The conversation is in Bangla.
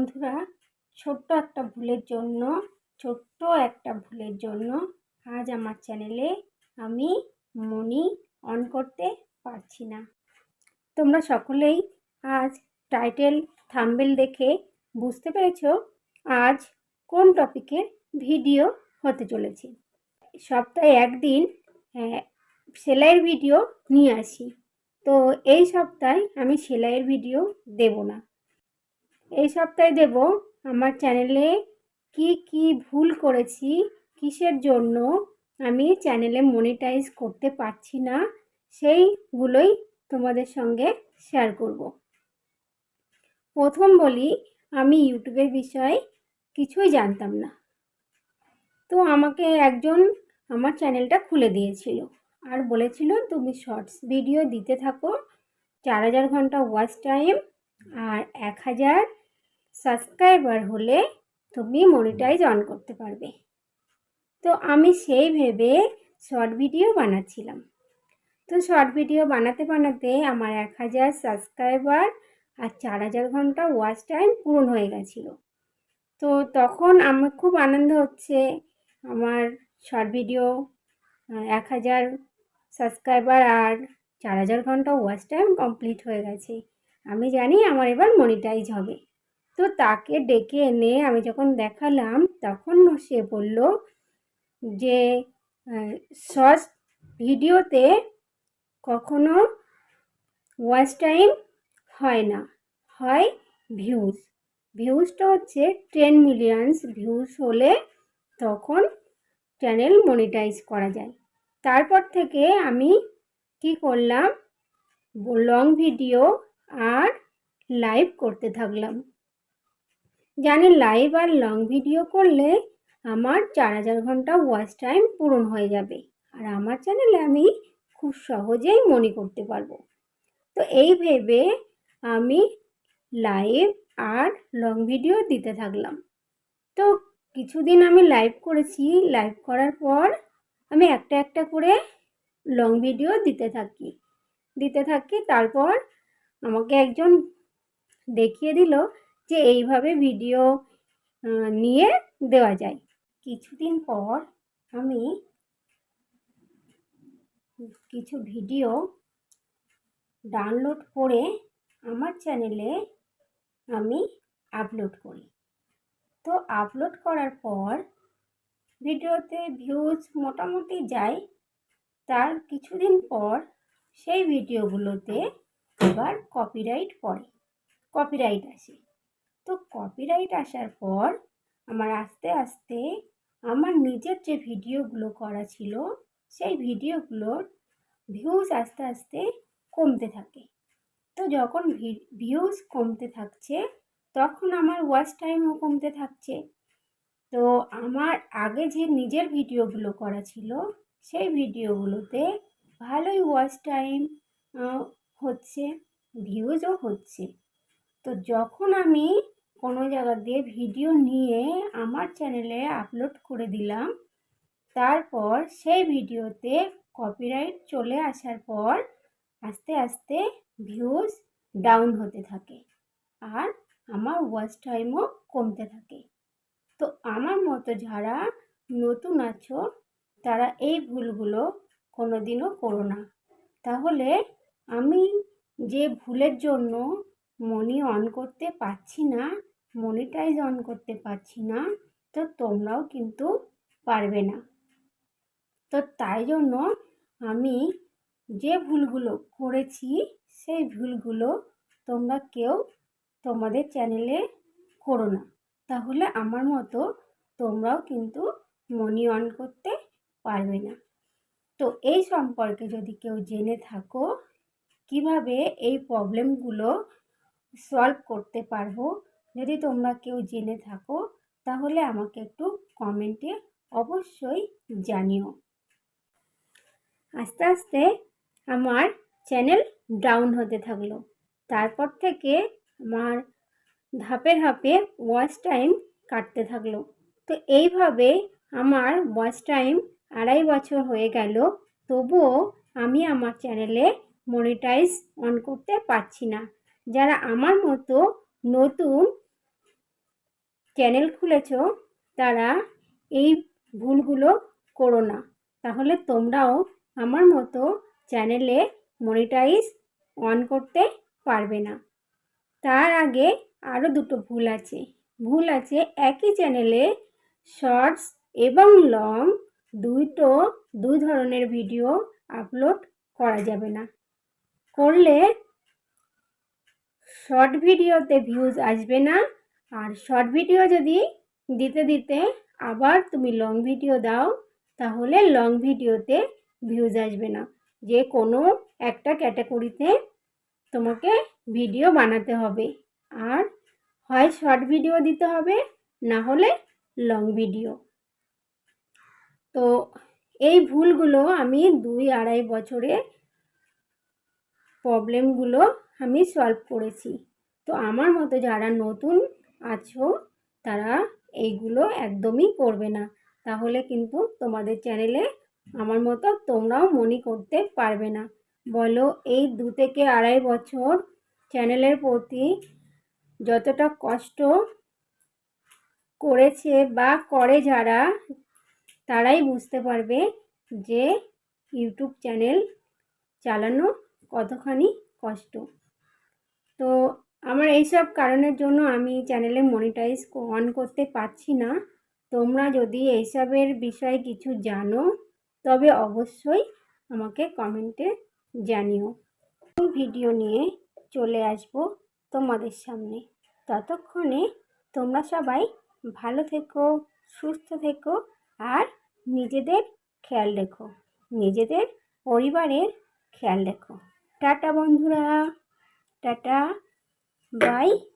বন্ধুরা ছোট্ট একটা ভুলের জন্য ছোট্ট একটা ভুলের জন্য আজ আমার চ্যানেলে আমি মনি অন করতে পারছি না। তোমরা সকলেই আজ টাইটেল থাম্বেল দেখে বুঝতে পেরেছ আজ কোন টপিকের ভিডিও হতে চলেছে। সপ্তাহে একদিন আহ, সেলাইয়ের ভিডিও নিয়ে আসি। তো এই সপ্তাহে আমি সেলাইয়ের ভিডিও দেব না। এই সপ্তাহে দেব আমার চ্যানেলে কি কি ভুল করেছি, কিসের জন্য আমি চ্যানেলে মনিটাইজ করতে পারছি না, সেইগুলোই তোমাদের সঙ্গে শেয়ার করব। প্রথম বলি, আমি ইউটিউবের বিষয়ে কিছুই জানতাম না। তো আমাকে একজন আমার চ্যানেলটা খুলে দিয়েছিল আর বলেছিল, তুমি শর্টস ভিডিও দিতে থাকো, চার হাজার ঘণ্টা ওয়াচ টাইম আর এক হাজার সাবস্ক্রাইবার হলে তুমি মনিটাইজ অন করতে পারবে। তো আমি সেই ভেবে শর্ট ভিডিও বানাচ্ছিলাম। তো শর্ট ভিডিও বানাতে বানাতে আমার এক হাজার সাবস্ক্রাইবার আর চার হাজার ঘণ্টা ওয়াচ টাইম পূরণ হয়ে গেছিল। তো তখন আমার খুব আনন্দ হচ্ছে আমার শর্ট ভিডিও এক হাজার সাবস্ক্রাইবার আর চার হাজার ঘণ্টা ওয়াচ টাইম কমপ্লিট হয়ে গেছে। আমি জানি আমার এবার মনিটাইজ হবে। তো তাকে ডেকে এনে আমি যখন দেখালাম, তখন সে বলল যে শর্টস ভিডিওতে কখনো ওয়াচ টাইম হয় না, হয় ভিউজ। ভিউজটা হচ্ছে টেন মিলিয়নস ভিউজ হলে তখন চ্যানেল মনিটাইজ করা যায়। তারপর থেকে আমি কি করলাম লং ভিডিও আর লাইভ করতে থাকলাম। জানি লাইভ আর লং ভিডিও করলে আমার চার হাজার ঘণ্টা ওয়াচ টাইম পূরণ হয়ে যাবে। আর আমার চ্যানেলে আমি খুব সহজেই মনে করতে পারব। তো এই ভেবে আমি লাইভ আর লং ভিডিও দিতে থাকলাম। তো কিছুদিন আমি লাইভ করেছি। লাইভ করার পর আমি একটা একটা করে লং ভিডিও দিতে থাকি। দিতে থাকি, তারপর আমাকে একজন দেখিয়ে দিল যে এইভাবে ভিডিও নিয়ে দেওয়া যায়। কিছুদিন পর আমি কিছু ভিডিও ডাউনলোড করে আমার চ্যানেলে আমি আপলোড করি। তো আপলোড করার পর ভিডিওতে ভিউজ মোটামুটি যায়। তার কিছুদিন পর সেই ভিডিওগুলোতে আবার কপিরাইট পড়ে। কপিরাইট আসে। তো কপিরাইট আসার পর আমার আস্তে আস্তে আমার নিজের যে ভিডিওগুলো করা ছিল, সেই ভিডিওগুলোর ভিউজ আস্তে আস্তে কমতে থাকে। তো যখন ভিউজ কমতে থাকছে, তখন আমার ওয়াচ টাইমও কমতে থাকছে। তো আমার আগে যে নিজের ভিডিওগুলো করা ছিল, সেই ভিডিওগুলোতে ভালোই ওয়াচ টাইম হচ্ছে ভিউজও হচ্ছে। তো যখন আমি কোনো জায়গা দিয়ে ভিডিও নিয়ে আমার চ্যানেলে আপলোড করে দিলাম। তারপর সেই ভিডিওতে কপিরাইট চলে আসার পর আস্তে আস্তে ভিউজ ডাউন হতে থাকে আর আমার ওয়াচ টাইমও কমতে থাকে। তো আমার মতো যারা নতুন আছো, তারা এই ভুলগুলো কোনো দিনও করো না। তাহলে আমি যে ভুলের জন্য মনি অন করতে পারছি না মনিটাইজ অন করতে পারছি না, তো তোমরাও কিন্তু পারবে না। তো তাই জন্য আমি যে ভুলগুলো করেছি, সেই ভুলগুলো তোমরা কেউ তোমাদের চ্যানেলে করো না। তাহলে আমার মতো তোমরাও কিন্তু মনি অন করতে পারবে না। তো এই সম্পর্কে যদি কেউ জেনে থাকো, কীভাবে এই প্রবলেমগুলো সলভ করতে পারব যদি তোমরা কেউ জেনে থাকো, তাহলে আমাকে একটু কমেন্টে অবশ্যই জানিও। আস্তে আস্তে আমার চ্যানেল ডাউন হতে থাকল। তারপর থেকে আমার ধাপে ধাপে ওয়াচ টাইম কাটতে থাকল। তো এইভাবে আমার ওয়াচ টাইম আড়াই বছর হয়ে গেল, তবুও আমি আমার চ্যানেলে মনিটাইজ অন করতে পারছি না। যারা আমার মতো নতুন চ্যানেল খুলেছ, তারা এই ভুলগুলো করো না। তাহলে তোমরাও আমার মতো চ্যানেলে মনিটাইজ অন করতে পারবে না। তার আগে আরও দুটো ভুল আছে। ভুল আছে, একই চ্যানেলে শর্টস এবং লং দুইটো, দুই ধরনের ভিডিও আপলোড করা যাবে না। করলে শর্ট ভিডিওতে ভিউজ আসবে না। আর শর্ট ভিডিও যদি দিতে দিতে আবার তুমি লং ভিডিও দাও, তাহলে লং ভিডিওতে ভিউজ আসবে না। যে কোনো একটা ক্যাটাগরিতে তোমাকে ভিডিও বানাতে হবে। আর হয় শর্ট ভিডিও দিতে হবে, না হলে লং ভিডিও তো এই ভুলগুলো আমি দুই আড়াই বছরে প্রবলেমগুলো আমি সলভ করেছি। তো আমার মতো যারা নতুন আছো তারা এইগুলো একদমই করবে না। তাহলে কিন্তু তোমাদের চ্যানেলে আমার মতো তোমরাও মনি করতে পারবে না। বলো, এই দু থেকে আড়াই বছর চ্যানেলের প্রতি যতটা কষ্ট করেছে বা করে যারা, তারাই বুঝতে পারবে যে ইউটিউব চ্যানেল চালানো কতখানি কষ্ট। তো আমার এইসব কারণের জন্য আমি চ্যানেলে মনিটাইজ অন করতে পারছি না। তোমরা যদি এইসবের বিষয়ে কিছু জানো, তবে অবশ্যই আমাকে কমেন্টে জানিও। ভিডিও নিয়ে চলে আসব তোমাদের সামনে। ততক্ষণে তোমরা সবাই ভালো থেকো, সুস্থ থেকো, আর নিজেদের খেয়াল রেখো। নিজেদের পরিবারের খেয়াল রেখো। টাটা বন্ধুরা। টাটা। Bye.